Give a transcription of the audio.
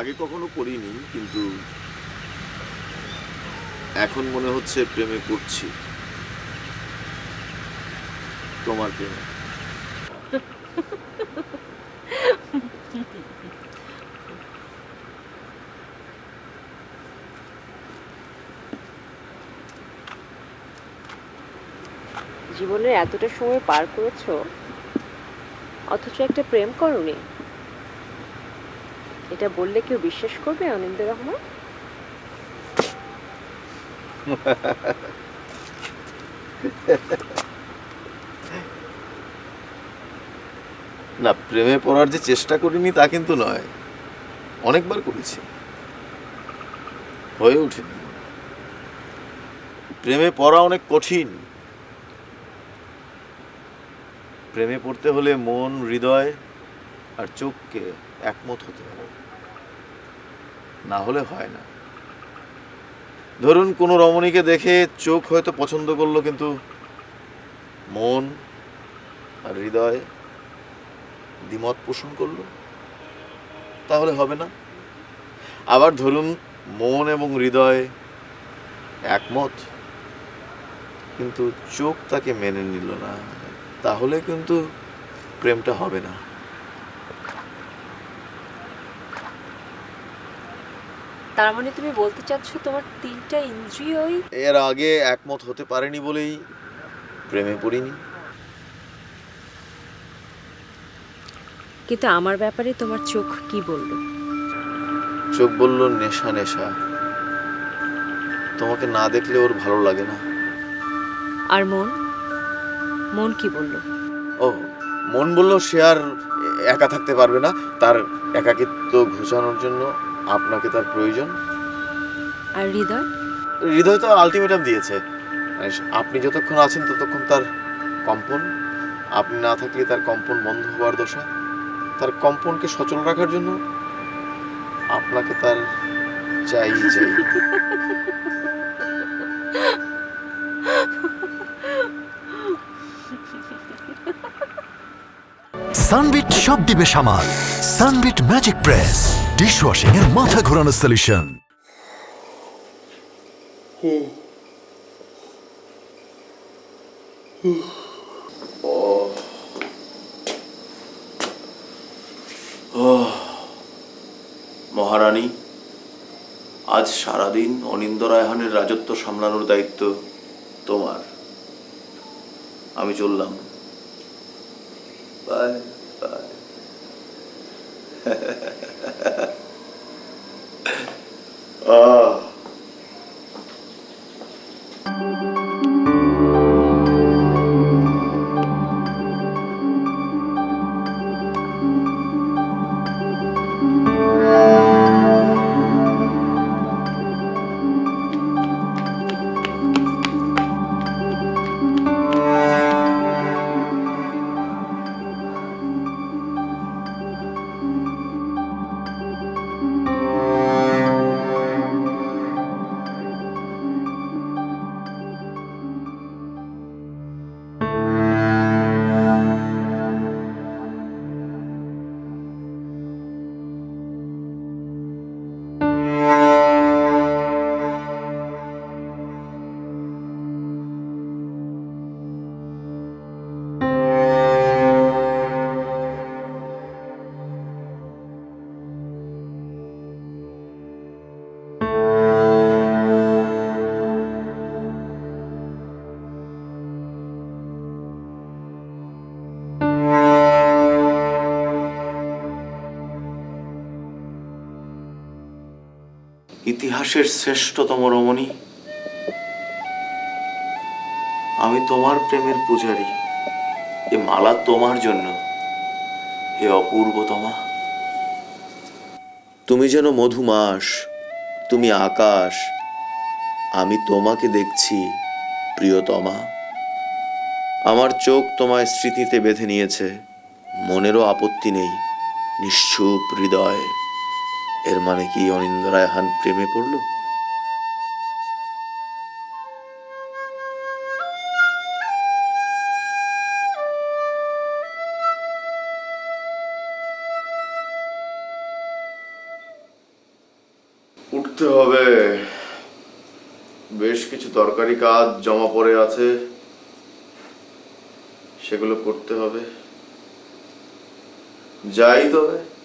আগে কখনো করিনি, কিন্তু এখন মনে হচ্ছে প্রেমে করছি তোমার প্রেমে। জীবনের এতটা সময় পার করেছ, অথচ একটা প্রেম করনি। এটা বললে কেউ বিশ্বাস করবে অনিন্দ রহমান? না, প্রেমে পড়ার যে চেষ্টা করিনি তা কিন্তু নয়। অনেকবার করেছি। হয়ে ওঠেনি। প্রেমে পড়া অনেক কঠিন। প্রেমে পড়তে হলে মন, হৃদয় আর চোখকে একমত হতে হবে। না হলে হয় না। ধরুন কোনো রমণীকে দেখে চোখ হয়তো পছন্দ করল, কিন্তু মন আর হৃদয় দ্বিমত পোষণ করল, তাহলে হবে না। আবার ধরুন মন এবং হৃদয় একমত, কিন্তু চোখ তাকে মেনে নিল না, তাহলে কিন্তু প্রেমটা হবে না। তার মানে তুমি বলতে চাচ্ছ তোমার তিনটা ইন্দ্রিয়ই এর আগে একমত হতে পারেনি বলেই প্রেমে পড়িনি? কিন্তু আমার ব্যাপারে তোমার চোখ কি বলল? চোখ বলল নেশা নেশা। তোমাকে না দেখলে ওর ভালো লাগে না। আর মন? মন কি বলল? ও মন বলল সে আর একা থাকতে পারবে না তার একাকিত্ব ঘুচানোর জন্য। আপনাকে তার প্রয়োজন? আর হৃদয়? হৃদয় তো আলটিমেটাম দিয়েছে। মানে আপনি যতক্ষণ আছেন ততক্ষণ তার কম্পন। আপনি না থাকলে তার কম্পন বন্ধ হওয়ার দশা। তার কম্পনকে সচল রাখার জন্য আপনাকে তার চাই চাই সানবিট সব দিবে সামাল। Sunbit magic press. ডিশওয়াশিং এর মাথা ঘোরানো সলিউশন মহারানী, আজ সারাদিন অনিন্দ রায়হানের রাজত্ব সামলানোর দায়িত্ব তোমার। আমি চললাম। Bye bye. Uh, ইতিহাসের শ্রেষ্ঠতম রমণী। আমি তোমার প্রেমের পূজারী। এ মালা তোমার জন্য। হে অপূর্বতমা। তুমি যেন মধুমাস, তুমি আকাশ, আমি তোমাকে দেখছি, প্রিয়তমা। আমার চোখ তোমায় স্মৃতিতে বেঁধে নিয়েছে। মনেরও আপত্তি নেই, নিশ্চুপ হৃদয়। এর মানে কি অনিন্দ রায়হান প্রেমে পড়ল? উঠতে হবে। বেশ কিছু দরকারি কাজ জমা পড়ে আছে। সেগুলো করতে হবে। যাই তবে।